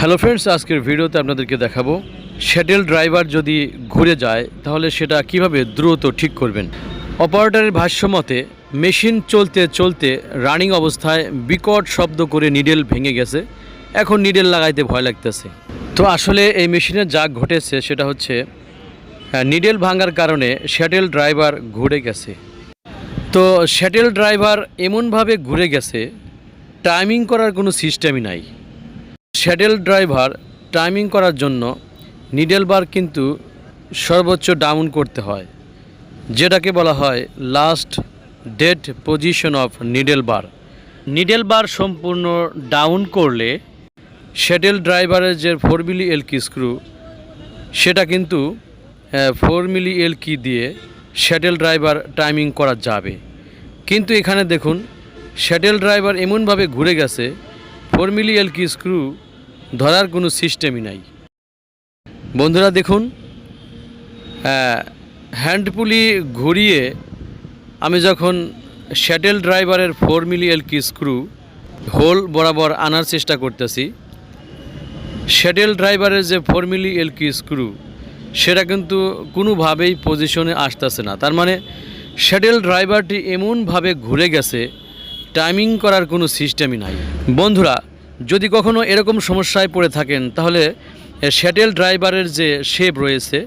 Hello friends আজকের ভিডিওতে আপনাদেরকে দেখাবো শ্যাটেল ড্রাইভার যদি ঘুরে যায়, তাহলে সেটা কীভাবে দ্রুত ঠিক করবেন? অপারেটরের ভাষ্য মতে মেশিন চলতে চলতে রানিং অবস্থায় বিকট শব্দ করে নিডেল ভেঙে গেছে, এখন নিডেল লাগাইতে ভয় লাগতেছে। তো আসলে এই মেশিনে যা ঘটেছে, সেটা হচ্ছে নিডেল ভাঙার কারণে শ্যাটেল ড্রাইভার ঘুরে গেছে। তো শ্যাটেল ড্রাইভার এমনভাবে ঘুরে গেছে টাইমিং করার কোনো সিস্টেমই নাই। শ্যাডেল ড্রাইভার টাইমিং করার জন্য নিডেল বার কিন্তু সর্বোচ্চ ডাউন করতে হয়, যেটাকে বলা হয় last dead position of needle bar needle bar সম্পূর্ণ ডাউন করলে শ্যাডেল ড্রাইভারের যে ফোর মিলি এল কি স্ক্রু সেটা কিন্তু ফোর মিলি এল কি দিয়ে শ্যাডেল ড্রাইভার টাইমিং করা যাবে। কিন্তু এখানে দেখুন শ্যাডেল ড্রাইভার এমনভাবে ঘুরে গেছে ফোর মিলি এল কি স্ক্রু ধরার কোনো সিস্টেমই নাই। বন্ধুরা দেখুন হ্যান্ডপুলি ঘুরিয়ে আমি যখন শ্যাটেল ড্রাইভারের ফোর মিলি এল কি স্ক্রু হোল বরাবর আনার চেষ্টা করতেছি শ্যাটেল ড্রাইভারের যে ফোর মিলি কি স্ক্রু সেটা কিন্তু কোনোভাবেই পজিশনে আসতেছে না। তার মানে শ্যাটেল ড্রাইভারটি এমনভাবে ঘুরে গেছে টাইমিং করার কোনো সিস্টেমই নাই। বন্ধুরা যদি কখনো এরকম সমস্যায় পড়ে থাকেন, তাহলে শ্যাটেল ড্রাইভারের যে শেপ রয়েছে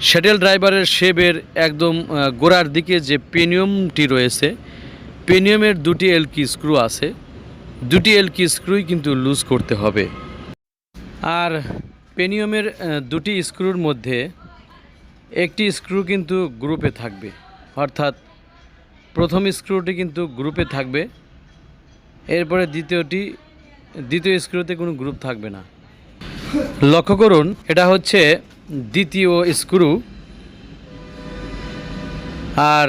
শ্যাটেল ড্রাইভারের শেপের একদম গোড়ার দিকে যে পেনিয়মটি রয়েছে পেনিয়মের দুটি এলকি স্ক্রু আছে। দুটি এলকি স্ক্রুই কিন্তু লুজ করতে হবে। আর পেনিয়মের দুটি স্ক্রুর মধ্যে একটি স্ক্রু কিন্তু গ্রুপে থাকবে। অর্থাৎ, প্রথম স্ক্রুটি কিন্তু গ্রুপে থাকবে। এরপরে দ্বিতীয়টি দ্বিতীয় স্ক্রুতে কোনো গ্রুপ থাকবে না। লক্ষ্য করুন, এটা হচ্ছে দ্বিতীয় স্ক্রু। আর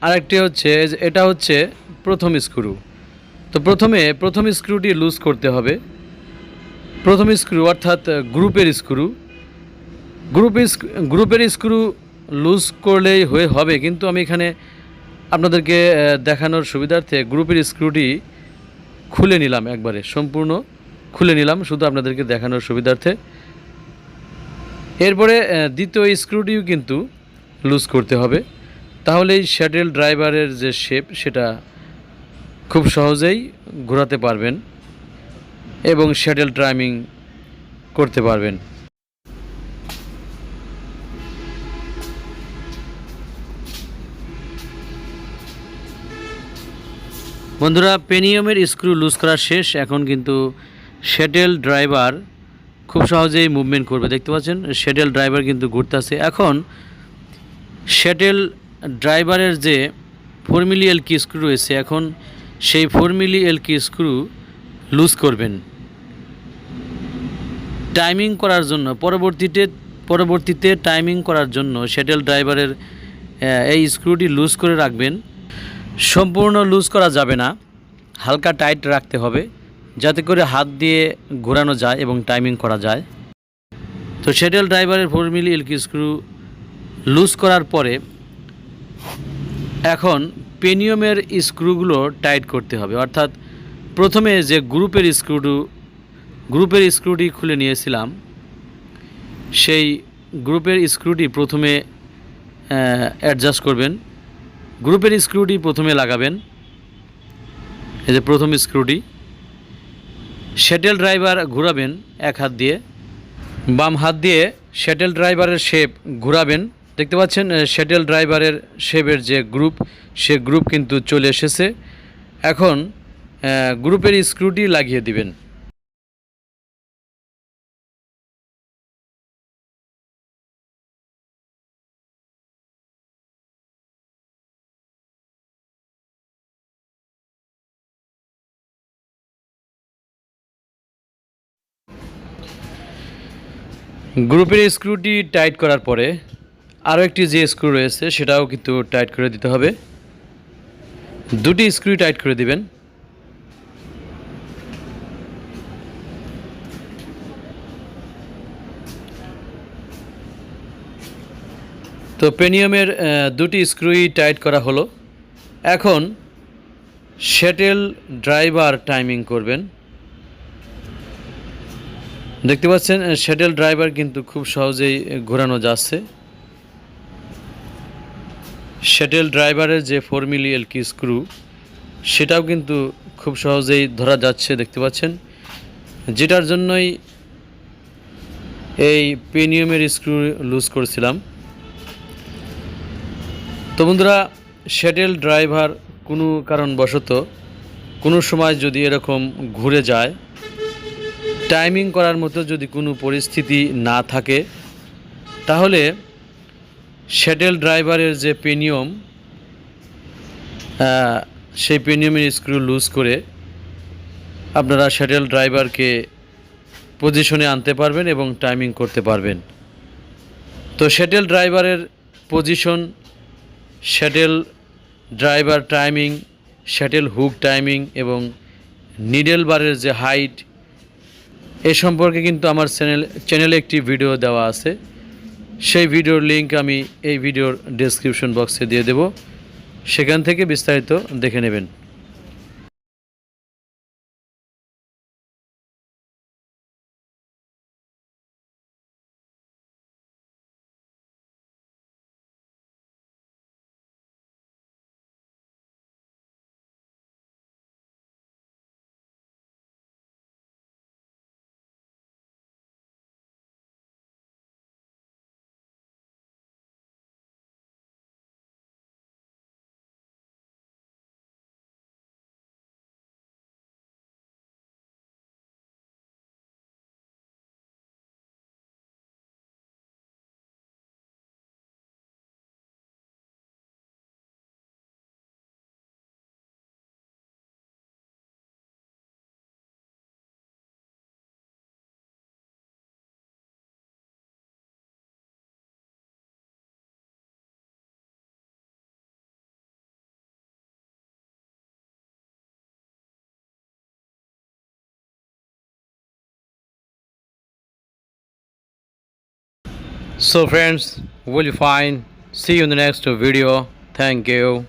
আরেকটি হচ্ছে, এটা হচ্ছে প্রথম স্ক্রু। তো প্রথমে প্রথম স্ক্রুটি লুজ করতে হবে। প্রথম স্ক্রু অর্থাৎ গ্রুপের স্ক্রু। গ্রুপের গ্রুপের স্ক্রু লুজ করলেই হয়ে, হবে। কিন্তু আমি এখানে আপনাদেরকে দেখানোর সুবিধার্থে গ্রুপের স্ক্রুটি খুলে নিলাম একবারে, সম্পূর্ণ খুলে নিলাম শুধু আপনাদেরকে দেখানোর সুবিধার্থে। এরপরে দ্বিতীয় স্ক্রুটিও কিন্তু লুজ করতে হবে। তাহলে এই শ্যাটেল ড্রাইভারের যে শেপ, সেটা খুব সহজেই ঘোরাতে পারবেন এবং শ্যাটেল ড্রাইভিং করতে পারবেন। বন্ধুরা, পেনিয়ামের স্ক্রু লুজ করা শেষ। এখন কিন্তু শেটেল ড্রাইভার খুব সহজেই মুভমেন্ট করবে। দেখতে পাচ্ছেন শ্যাটেল ড্রাইভার কিন্তু ঘুরতে ঘুরতেছে। এখন শেটেল ড্রাইভারের যে ফোর মিলি এল কি স্ক্রু রয়েছে, এখন সেই ফোর মিলি এল কি স্ক্রু লুজ করবেন। টাইমিং করার জন্য, পরবর্তীতে পরবর্তীতে টাইমিং করার জন্য শেটেল ড্রাইভারের এই স্ক্রুটি লুজ করে রাখবেন। সম্পূর্ণ লুজ করা যাবে না। হালকা টাইট রাখতে হবে, যাতে করে হাত দিয়ে ঘোরানো যায় এবং টাইমিং করা যায়। তো শ্যাটেল ড্রাইভারের four milli L key screw loose করার পরে এখন পেনিয়মের স্ক্রুগুলো টাইট করতে হবে। অর্থাৎ প্রথমে যে গ্রুপের স্ক্রুটু গ্রুপের স্ক্রুটি খুলে নিয়েছিলাম, সেই গ্রুপের স্ক্রুটি প্রথমে অ্যাডজাস্ট করবেন। গ্রুপের স্ক্রুটি প্রথমে লাগাবেন। এই যে প্রথম স্ক্রুটি। শ্যাটেল ড্রাইভার ঘোরাবেন এক হাত দিয়ে। বাম হাত দিয়ে শ্যাটেল ড্রাইভারের শেপ ঘোরাবেন। দেখতে পাচ্ছেন শ্যাটেল ড্রাইভারের শেপের যে গ্রুপ সে গ্রুপ কিন্তু চলে এসেছে। এখন গ্রুপের স্ক্রুটি লাগিয়ে দিবেন। গ্রুপের স্ক্রুটি টাইট করার পরে আরও একটি যে স্ক্রু রয়েছে সেটাও কিন্তু টাইট করে দিতে হবে। দুটি স্ক্রু টাইট করে দিবেন। তো পেনিয়ামের দুটি স্ক্রুই টাইট করা হলো। এখন শ্যাটেল ড্রাইভার টাইমিং করবেন। দেখতে পাচ্ছেন শ্যাটেল ড্রাইভার কিন্তু খুব সহজেই ঘোরানো যাচ্ছে। শ্যাটেল ড্রাইভারের যে ফোর মিলি এলকি স্ক্রু সেটাও কিন্তু খুব সহজেই ধরা যাচ্ছে, দেখতে পাচ্ছেন। যেটার জন্যই এই পেনিয়ামের স্ক্রু লুজ করেছিলাম। তো বন্ধুরা শ্যাটেল ড্রাইভার কোনো কারণবশত কোনো সময় যদি এরকম ঘুরে যায় টাইমিং করার মতো যদি কোনো পরিস্থিতি না থাকে, তাহলে শ্যাটেল ড্রাইভারের যে পেনিয়ম সেই পেনিয়মের স্ক্রু লুজ করে আপনারা শ্যাটেল ড্রাইভারকে পজিশনে আনতে পারবেন এবং টাইমিং করতে পারবেন। তো শ্যাটেল ড্রাইভারের position shuttle driver timing shuttle hook timing এবং নিডেল বারের যে হাইট এ সম্পর্কে কিন্তু আমার চ্যানেল, চ্যানেলে একটি ভিডিও দেওয়া আছে। সেই ভিডিওর লিংক আমি এই ভিডিওর ডেসক্রিপশন বক্সে দিয়ে দেব। সেখান থেকে বিস্তারিত দেখে নেবেন। So friends, will you find? See you in the next video. Thank you.